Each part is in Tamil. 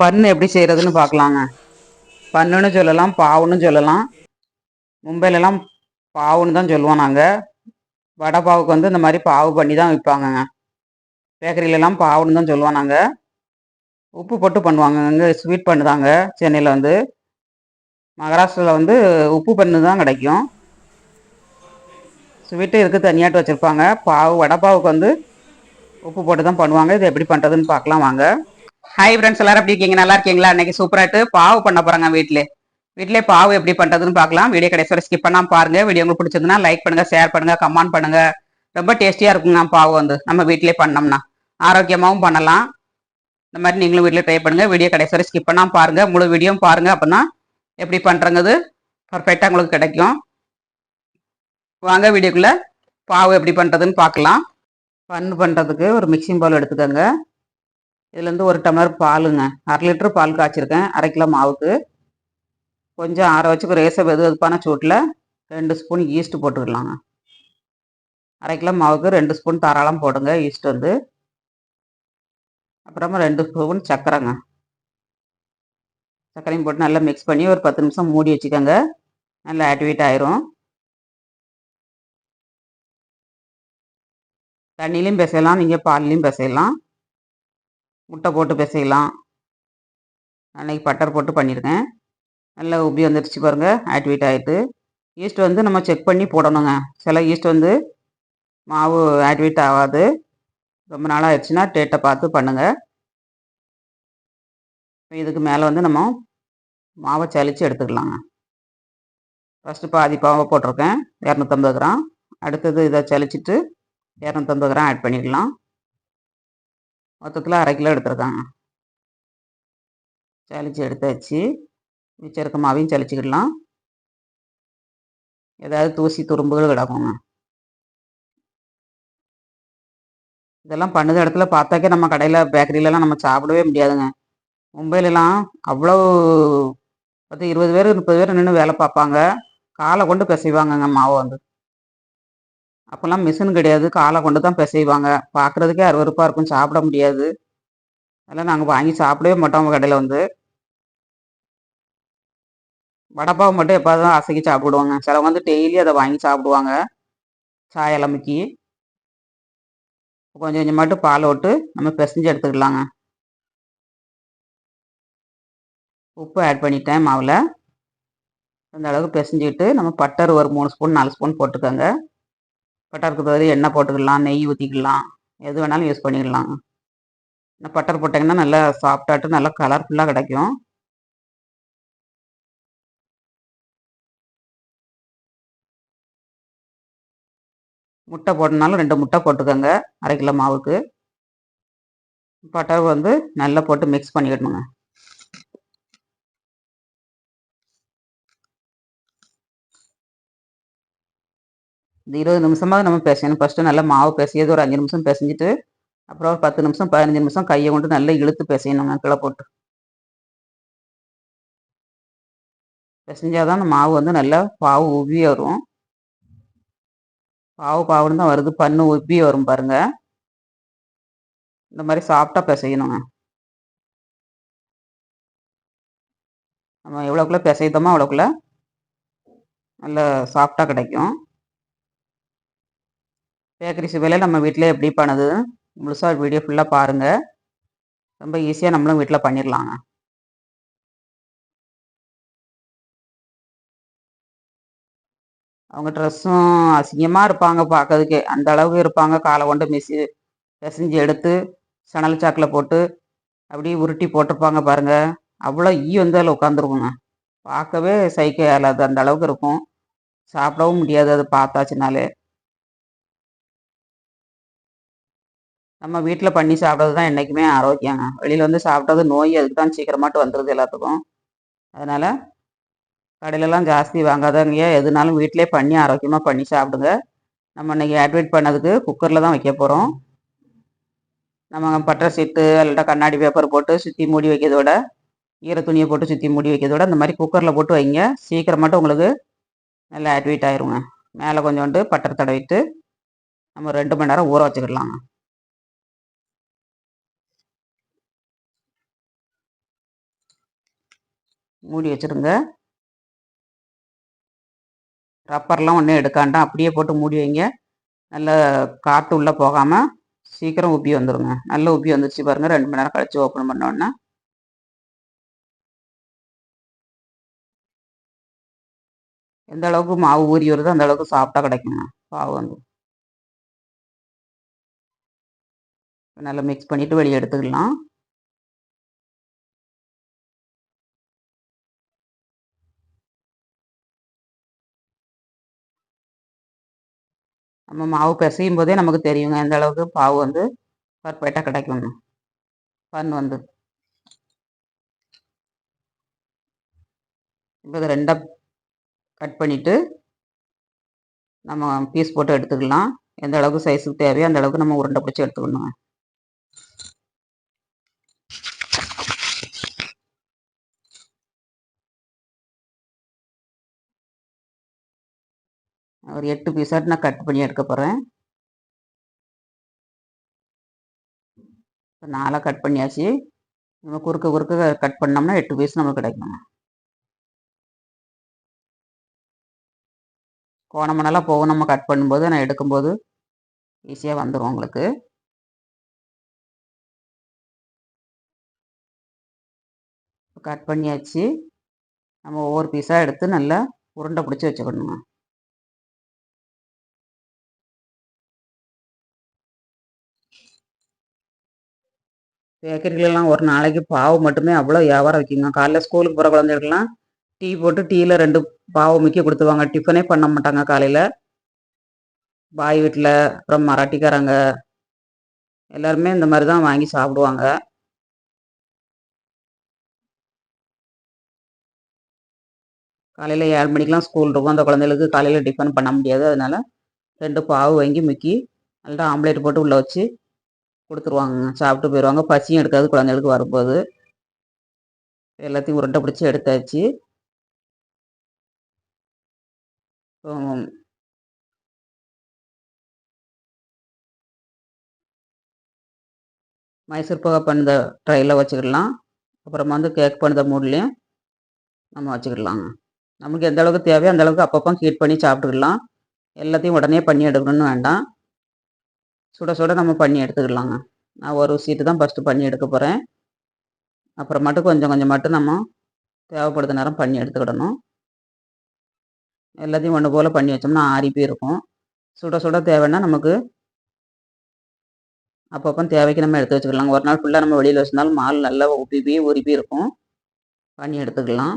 பன்னு எப்படி செய்கிறதுன்னு பார்க்கலாங்க பண்ணுன்னு சொல்லலாம் பாவுன்னு சொல்லலாம். மும்பையிலலாம் பாவுன்னு தான் சொல்லுவோம் நாங்கள் வடை பாவுக்கு வந்து இந்த மாதிரி பாவு பண்ணி தான் விற்பாங்கங்க பேக்கரியிலலாம் பாவுன்னு தான் சொல்லுவோம் நாங்கள் உப்பு போட்டு பண்ணுவாங்க இங்கே ஸ்வீட் பண்ணு தாங்க சென்னையில் வந்து. மகாராஷ்டிராவில் வந்து உப்பு பண்ணு தான் கிடைக்கும். ஸ்வீட்டு இதுக்கு தனியாட்டு வச்சுருப்பாங்க. பாவு வடை பாவுக்கு வந்து உப்பு போட்டு தான் பண்ணுவாங்க. இது எப்படி பண்ணுறதுன்னு பார்க்கலாம் வாங்க. ஹாய் ஃப்ரெண்ட்ஸ் எல்லாரும் எப்படி இருக்கீங்க? நல்லா இருக்கீங்களா? இன்னைக்கு சூப்பராட்டு பாவு பண்ண போகிறாங்க வீட்டிலே வீட்டிலே பாவு எப்படி பண்ணுறதுன்னு பார்க்கலாம் வீடியோ கடைசி வரை ஸ்கிப் பண்ணாமல் பாருங்க. வீடியோ உங்களுக்கு பிடிச்சதுன்னா லைக் பண்ணுங்க ஷேர் பண்ணுங்க கமெண்ட் பண்ணுங்க. ரொம்ப டேஸ்டியா இருக்குங்க பாவு வந்து. நம்ம வீட்டிலே பண்ணோம்னா. ஆரோக்கியமாகவும் பண்ணலாம். இந்த மாதிரி நீங்களும் வீட்டில் ட்ரை பண்ணுங்க. வீடியோ கடைசி வரை ஸ்கிப் பண்ணாமல் பாருங்க. முழு வீடியோவும் பாருங்க. அப்படின்னா எப்படி பண்ணுறங்கிறது பர்ஃபெக்டாக உங்களுக்கு கிடைக்கும். வாங்க வீடியோக்குள்ள பாவு எப்படி பண்ணுறதுன்னு பார்க்கலாம் பண்ணு பண்ணுறதுக்கு ஒரு மிக்சிங் பவுல் எடுத்துக்கோங்க. இதுலேருந்து ஒரு டம்ளர் பாலுங்க. அரை லிட்டர் பால் காய்ச்சிருக்கேன். அரை கிலோ மாவுக்கு. கொஞ்சம் ஆற வச்சுக்கு ரேச வெது வெதுப்பான சூட்டில் ரெண்டு ஸ்பூன் ஈஸ்ட்டு போட்டுக்கலாங்க. அரை கிலோ மாவுக்கு ரெண்டு ஸ்பூன் தாராளம் போடுங்க ஈஸ்ட் வந்து. அப்புறமா ரெண்டு ஸ்பூன் சர்க்கரைங்க சர்க்கரையும் போட்டு நல்லா மிக்ஸ் பண்ணி ஒரு பத்து நிமிஷம் மூடி வச்சுக்கோங்க. நல்லா ஆக்டிவேட் ஆயிரும். தண்ணிலையும் பிசையலாம். நீங்கள் பால்லையும் பிசையலாம். முட்டை போட்டு பிசையலாம். அன்றைக்கி பட்டர் போட்டு பண்ணியிருக்கேன் நல்லா உப்பி வந்துடுச்சு பாருங்கள் ஆக்டிவேட் ஆகிட்டு ஈஸ்ட் வந்து நம்ம செக் பண்ணி போடணுங்க. சில ஈஸ்ட் வந்து மாவு ஆக்டிவேட் ஆகாது. ரொம்ப நாள் ஆயிடுச்சுன்னா டேட்டை பார்த்து பண்ணுங்கள் இதுக்கு மேலே வந்து நம்ம மாவை சலித்து எடுத்துக்கலாங்க. ஃபஸ்ட்டு பாதி பாவை போட்டிருக்கேன் இரநூத்தம்பது கிராம். அடுத்தது இதை சலிச்சிட்டு இரநூத்தம்பது கிராம் ஆட் பண்ணிக்கலாம். மொத்தத்தில் அரை கிலோ எடுத்துருக்காங்க. சளிச்சு எடுத்தாச்சு. மிச்சம் இருக்க மாவையும் சளிச்சுக்கிடலாம். ஏதாவது தூசி துரும்புகள் கிடக்குங்க. இதெல்லாம் பண்ணுத இடத்துல பார்த்தாக்கே நம்ம கடையில் பேக்கரியிலலாம் நம்ம சாப்பிடவே முடியாதுங்க. மும்பையிலலாம் அவ்வளோ பத்து இருபது பேர் முப்பது பேர் நின்று வேலை பார்ப்பாங்க. காலை கொண்டு பிசைவாங்கங்க மாவை வந்து. அப்போல்லாம் மிஷின் கிடையாது. காலை கொண்டு தான் பிசைவாங்க. பார்க்குறதுக்கே அருவறுப்பாக இருக்கும். சாப்பிட முடியாது. அதெல்லாம் நாங்கள் வாங்கி சாப்பிடவே மாட்டோம் அவங்க கடையில் வந்து. வடப்பாவை மட்டும் எப்போ தான் அசைக்கி சாப்பிடுவாங்க. சிலவங்க வந்து டெய்லி அதை வாங்கி சாப்பிடுவாங்க. சாயலமைக்கி கொஞ்சம் கொஞ்சம் மட்டும் பால் விட்டு நம்ம பிசைஞ்சு எடுத்துக்கலாங்க. உப்பு ஆட் பண்ணிட்டேன் மாவில். அந்த அளவுக்கு பிசைஞ்சிக்கிட்டு நம்ம பட்டர் ஒரு மூணு ஸ்பூன் நாலு ஸ்பூன் போட்டுக்கோங்க. பட்டருக்கு பதில் எண்ணெய் போட்டுக்கலாம் நெய் ஊற்றிக்கலாம் எது வேணாலும் யூஸ் பண்ணிக்கலாம். இந்த பட்டர் போட்டிங்கன்னா நல்லா சாஃப்டாட்டு நல்லா கலர்ஃபுல்லாக கிடைக்கும். முட்டை போட்டனாலும் ரெண்டு முட்டை போட்டுக்கோங்க அரை கிலோ மாவுக்கு. பட்டர் வந்து நல்லா போட்டு மிக்ஸ் பண்ணிக்கணுங்க. இந்த இருபது நிமிஷமாக நம்ம பேசணும் ஃபஸ்ட்டு நல்லா மாவு பிசையது ஒரு அஞ்சு நிமிஷம் பிசைஞ்சிட்டு அப்புறம் ஒரு பத்து நிமிஷம் பதினஞ்சு நிமிஷம் கையை கொண்டு நல்லா இழுத்து பிசையணுங்க கிளை போட்டு. பிசைஞ்சாதான் அந்த மாவு வந்து நல்லா பாவு உப்பி வரும். பாவு பாவுன்னு தான் வருது பண்ணு உப்பி வரும் பாருங்க. இந்த மாதிரி சாஃப்டாக பிசையணுங்க நம்ம எவ்வளோக்குள்ளே பிசைத்தோமோ அவ்வளோக்குள்ள நல்ல சாஃப்டாக கிடைக்கும். பேக்கரி சுவையில் நம்ம வீட்டில் எப்படி பண்ணுது? முழுசாக வீடியோ ஃபுல்லாக பாருங்கள் ரொம்ப ஈஸியாக நம்மளும் வீட்டில் பண்ணிடலாங்க அவங்க ட்ரெஸ்ஸும் அசிங்கமாக இருப்பாங்க பார்க்கறதுக்கே அந்த அளவுக்கு இருப்பாங்க. காலை கொண்டு மிசி பிசைஞ்சு எடுத்து சணல் சாக்கில் போட்டு அப்படியே உருட்டி போட்டிருப்பாங்க பாருங்கள் அவ்வளோ ஈ வந்து அதில் உட்காந்துருக்குங்க பார்க்கவே சைக்க அந்த அளவுக்கு இருக்கும். சாப்பிடவும் முடியாது. அதை பார்த்தாச்சுனாலே. நம்ம வீட்டில் பண்ணி சாப்பிட்றது தான் என்றைக்குமே ஆரோக்கியங்க வெளியில் வந்து சாப்பிட்றது நோய் அதுக்கு தான் சீக்கிரமாட்டு வந்துடுது எல்லாத்துக்கும். அதனால் கடையிலலாம் ஜாஸ்தி வாங்காதவங்க எதுனாலும் வீட்டிலே பண்ணி ஆரோக்கியமாக பண்ணி சாப்பிடுங்க. நம்ம இன்றைக்கி ஆட்வேட் பண்ணதுக்கு குக்கரில் தான் வைக்க போகிறோம் நம்ம பட்டை சீட்டு இல்லாட்டா கண்ணாடி பேப்பர் போட்டு சுற்றி மூடி வைக்கிறதோட ஈர துணியை போட்டு சுற்றி மூடி வைக்கிறதோட இந்த மாதிரி குக்கரில் போட்டு வைங்க. சீக்கிரமாட்டு உங்களுக்கு நல்லா ஆட்வேட் ஆயிருங்க. மேலே கொஞ்சோண்டு பட்டர் தடவிட்டு நம்ம ரெண்டு மணி நேரம் ஊற வச்சுக்கிடலாங்க மூடி வச்சுருங்க. ரப்பர்லாம் ஒன்றும் எடுக்காண்டாம் அப்படியே போட்டு மூடி வைங்க. நல்லா காற்று உள்ளே போகாமல் சீக்கிரம் உப்பி வந்துடுங்க நல்ல உப்பி வந்துருச்சு பாருங்கள் ரெண்டு மணி நேரம் கழித்து ஓப்பன் பண்ணோன்னா எந்த அளவுக்கு மாவு ஊறி வருதோ அந்த அளவுக்கு சாஃப்டாக கிடைக்குங்க. பாவு வந்து. நல்லா மிக்ஸ் பண்ணிவிட்டு வெளியே எடுத்துக்கலாம். நம்ம மாவு பிசையும் போதே நமக்கு தெரியுங்க எந்த அளவுக்கு பாவு வந்து பர்ஃபெக்டாக கிடைக்குங்க பன் வந்து. இப்போ இதை ரெண்டாக கட் பண்ணிவிட்டு நம்ம பீஸ் போட்டு எடுத்துக்கலாம். எந்த அளவுக்கு சைஸுக்கு தேவையோ அந்த அளவுக்கு நம்ம உருண்டை பிடிச்சி எடுத்துக்கணுங்க. ஒரு எட்டு பீஸாட்டு நான் கட் பண்ணி எடுக்க போகிறேன் இப்போ நாலாக கட் பண்ணியாச்சு. நம்ம குறுக்க குறுக்க கட் பண்ணோம்னா எட்டு பீஸ் நமக்கு கிடைக்கும் கோணமனெல்லாம் போகும். நம்ம கட் பண்ணும்போது நான் எடுக்கும்போது ஈஸியாக வந்துடும் உங்களுக்கு. கட் பண்ணியாச்சு. நம்ம ஒவ்வொரு பீஸாக எடுத்து நல்லா உருண்டை பிடிச்சி வச்சுக்கணுங்க. பேக்கரிகளெல்லாம் ஒரு நாளைக்கு பாவு மட்டுமே அவ்வளோ வியாபாரம் வைக்குங்க. காலைல ஸ்கூலுக்கு போகிற குழந்தைகளுக்குலாம் டீ போட்டு டீயில் ரெண்டு பாவு முக்கிய கொடுத்துருவாங்க. டிஃபனே பண்ண மாட்டாங்க காலையில் பாய் வீட்டில் அப்புறம் மராட்டிக்காரங்க. எல்லாருமே இந்த மாதிரி தான் வாங்கி சாப்பிடுவாங்க. காலையில் ஏழு மணிக்கெலாம் ஸ்கூல் இருக்கும். அந்த குழந்தைகளுக்கு காலையில் டிஃபன் பண்ண முடியாது. அதனால் ரெண்டு பாவு வாங்கி முக்கி நல்லா ஆம்லேட் போட்டு உள்ளே வச்சு கொடுத்துருவாங்க. சாப்பிட்டு போயிடுவாங்க. பசியும் எடுக்காது. குழந்தைகளுக்கு வரும்போது. எல்லாத்தையும் உருண்டை பிடிச்சி எடுத்தாச்சு. மைசூர் போக பண்ணுத ட்ரையில் வச்சுக்கிடலாம். அப்புறமா வந்து கேக் பண்ணுத மூட்லேயும் நம்ம வச்சுக்கிடலாங்க நமக்கு எந்த அளவுக்கு தேவையோ அந்த அளவுக்கு அப்பப்போ ஹீட் பண்ணி சாப்பிட்டுக்கலாம் எல்லாத்தையும் உடனே பண்ணி எடுக்கணும்னு வேண்டாம். சுட சுட நம்ம பண்ணி எடுத்துக்கலாங்க. நான் ஒரு சீட்டு தான் ஃபஸ்ட்டு பண்ணி எடுக்க போகிறேன் அப்புறம் மட்டும் கொஞ்சம் கொஞ்சம் மட்டும் நம்ம தேவைப்படுத்த நேரம் பண்ணி எடுத்துக்கிடணும். எல்லாத்தையும் ஒன்று போல் பண்ணி வச்சோம்னா ஆறி போயிருக்கும். சுட சுட தேவைன்னா நமக்கு அப்பப்போ தேவைக்கு நம்ம எடுத்து வச்சுக்கலாம் ஒரு நாள் ஃபுல்லாக நம்ம வெளியில் வச்சிருந்தாலும் மால் நல்லா உப்பி போய் உரிப்பி இருக்கும் பண்ணி எடுத்துக்கலாம்.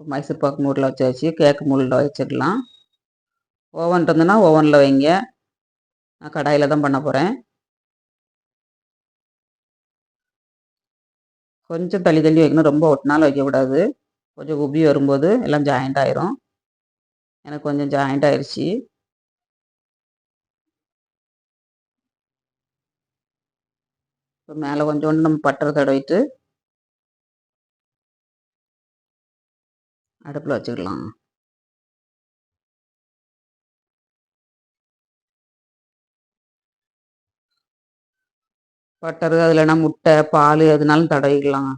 மைசூர் பாக்கு மூடில் வச்சாச்சு கேக்கு மூடில் வச்சிடலாம். ஓவன் இருந்ததுன்னா ஓவனில் வைங்க. நான் கடாயில் தான் பண்ண போகிறேன் கொஞ்சம் தள்ளி தள்ளி வைக்கணும். ரொம்ப ஒட்டினாலும் வைக்கக்கூடாது கொஞ்சம் உப்பி வரும்போது எல்லாம் ஜாயிண்ட் ஆயிரும். எனக்கு கொஞ்சம் ஜாயிண்ட் ஆயிடுச்சு இப்போ மேலே கொஞ்சோண்டு நம்ம பட்டரை தடவிட்டு அடுப்பில் வச்சுக்கலாம். பட்டர் அதுலனா முட்டை பால் எதுனாலும் தடவிக்கலாம்.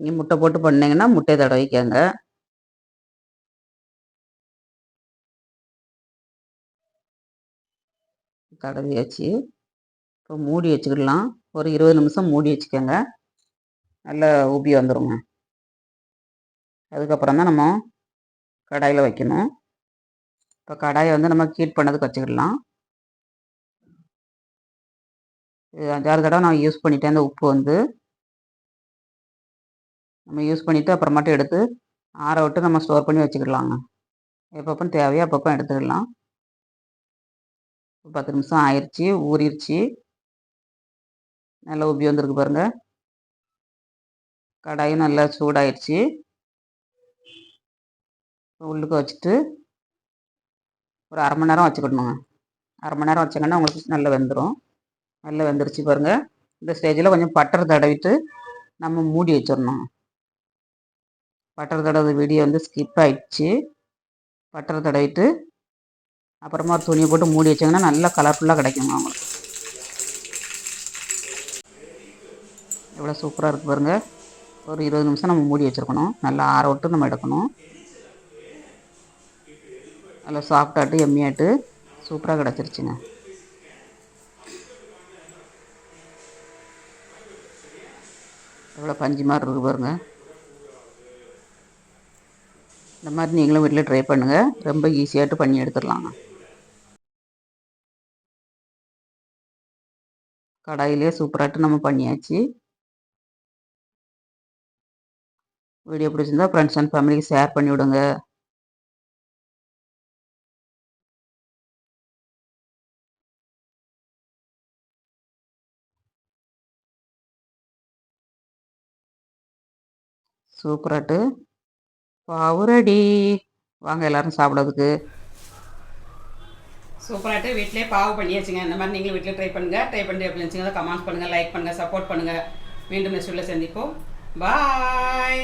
நீங்கள் முட்டை போட்டு பண்ணிங்கன்னா முட்டையை தடவிக்கங்க. வச்சு இப்போ மூடி வச்சுக்கிடலாம். ஒரு இருபது நிமிஷம் மூடி வச்சுக்கோங்க. நல்லா ஊபி வந்துடுங்க அதுக்கப்புறம் தான் நம்ம கடாயில் வைக்கணும். இப்போ கடாயை வந்து நம்ம கீட் பண்ணதுக்கு வச்சுக்கிடலாம். இது அஞ்சாறு தடவை நான் யூஸ் பண்ணிட்டேன் அந்த உப்பு வந்து. நம்ம யூஸ் பண்ணிவிட்டு அப்புறமாட்டும் எடுத்து ஆற விட்டு நம்ம ஸ்டோர் பண்ணி வச்சுக்கிடலாங்க. எப்பப்போ தேவையோ அப்பப்போ எடுத்துக்கலாம் பத்து நிமிஷம் ஆயிடுச்சு ஊறிடுச்சு நல்லா உப்பி வந்திருக்கு பாருங்கள் கடாயும் நல்லா சூடாயிடுச்சு உள்ளுக்கு வச்சுட்டு ஒரு அரை மணி நேரம் வச்சுக்கணுங்க. அரை மணி நேரம் வச்சிங்கன்னா உங்களுக்கு நல்லா வெந்துடும் நல்லா வெந்துருச்சு பாருங்கள் இந்த ஸ்டேஜில் கொஞ்சம் பட்டர் தடவிட்டு நம்ம மூடி வச்சிடணும் பட்டர் தடவை வீடியோ வந்து ஸ்கிப் ஆயிடுச்சு. பட்டர் தடவிட்டு அப்புறமா ஒரு துணியை போட்டு மூடி வச்சிங்கன்னா நல்லா கலர்ஃபுல்லாக கிடைக்குங்க அவங்களுக்கு எவ்வளோ சூப்பராக இருக்குது பாருங்கள் ஒரு இருபது நிமிஷம் நம்ம மூடி வச்சுருக்கணும். நல்லா ஆற விட்டு நம்ம எடுக்கணும். நல்லா சாஃப்டாட்டு எம்மியாட்டு சூப்பராக கிடச்சிருச்சுங்க. எவ்வளோ பஞ்சு மாதிரி இருக்குது பாருங்க. இந்த மாதிரி நீங்களும் வீட்டில் ட்ரை பண்ணுங்கள் ரொம்ப ஈஸியாகிட்டு பண்ணி எடுத்துடலாங்க. கடாயிலே சூப்பராகிட்டு நம்ம பண்ணியாச்சு. வீடியோ பிடிச்சிருந்தா ஃப்ரெண்ட்ஸ் அண்ட் ஃபேமிலிக்கு ஷேர் பண்ணி விடுங்க. சூப்பராட்டு பாவு வாங்க எல்லாரும் சாப்பிட்றதுக்கு. சூப்பராட்டு வீட்டிலே பாவு பண்ணியாச்சுங்க. இந்த மாதிரி நீங்களும் வீட்டில் ட்ரை பண்ணுங்கள் ட்ரை பண்ணி எப்படி இருந்துச்சுங்க கமெண்ட் பண்ணுங்கள் லைக் பண்ணுங்கள் சப்போர்ட் பண்ணுங்கள் மீண்டும் நெக்ஸ்ட் வீட்டில் சந்திப்போம். பாய்